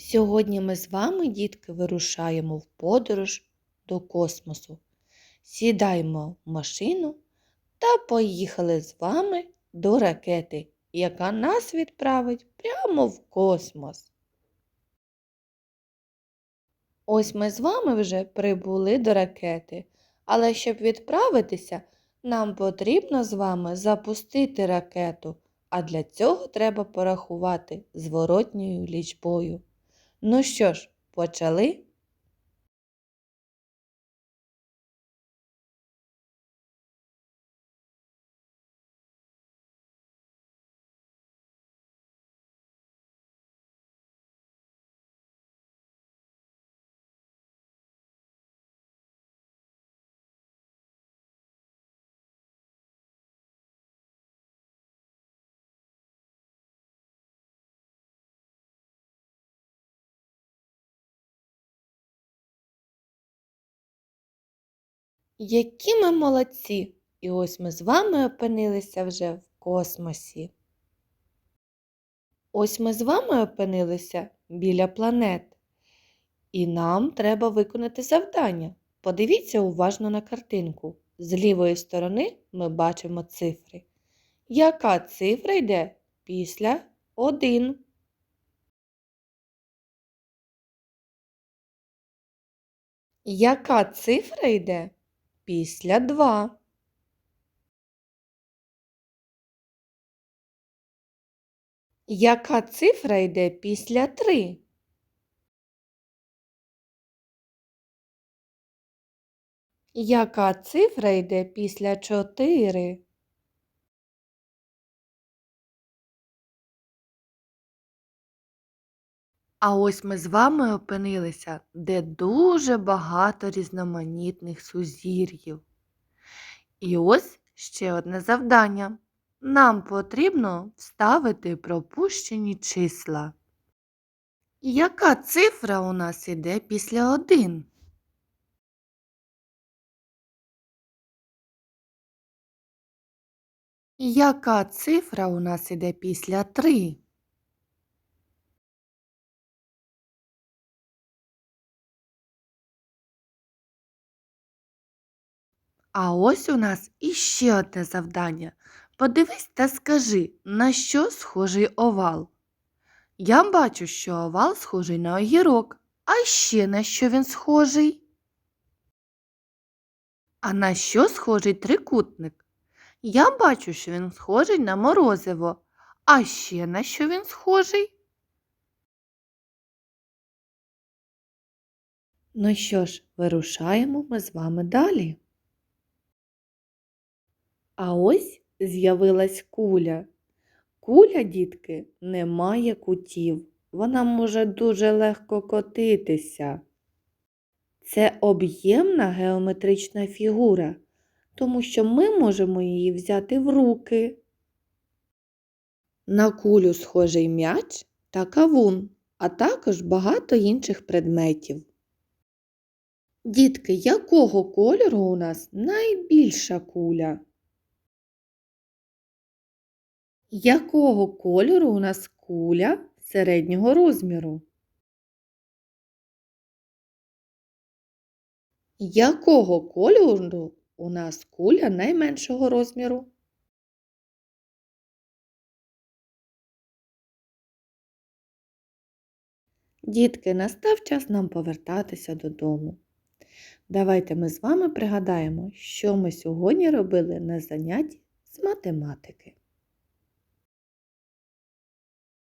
Сьогодні ми з вами, дітки, вирушаємо в подорож до космосу. Сідаємо в машину та поїхали з вами до ракети, яка нас відправить прямо в космос. Ось ми з вами вже прибули до ракети, але щоб відправитися, нам потрібно з вами запустити ракету, а для цього треба порахувати зворотньою лічбою. Ну що ж, почали? Які ми молодці! І ось ми з вами опинилися вже в космосі. Ось ми з вами опинилися біля планет. І нам треба виконати завдання. Подивіться уважно на картинку. З лівої сторони ми бачимо цифри. Яка цифра йде після 1? Яка цифра йде після два. Яка цифра йде після три? Яка цифра йде після 4? А ось ми з вами опинилися, де дуже багато різноманітних сузір'їв. І ось ще одне завдання. Нам потрібно вставити пропущені числа. Яка цифра у нас іде після 1? Яка цифра у нас іде після 3? А ось у нас іще одне завдання. Подивись та скажи, на що схожий овал? Я бачу, що овал схожий на огірок. А ще на що він схожий? А на що схожий трикутник? Я бачу, що він схожий на морозиво. А ще на що він схожий? Ну що ж, вирушаємо ми з вами далі. А ось з'явилась куля. Куля, дітки, не має кутів. Вона може дуже легко котитися. Це об'ємна геометрична фігура, тому що ми можемо її взяти в руки. На кулю схожий м'яч та кавун, а також багато інших предметів. Дітки, якого кольору у нас найбільша куля? Якого кольору у нас куля середнього розміру? Якого кольору у нас куля найменшого розміру? Дітки, настав час нам повертатися додому. Давайте ми з вами пригадаємо, що ми сьогодні робили на занятті з математики.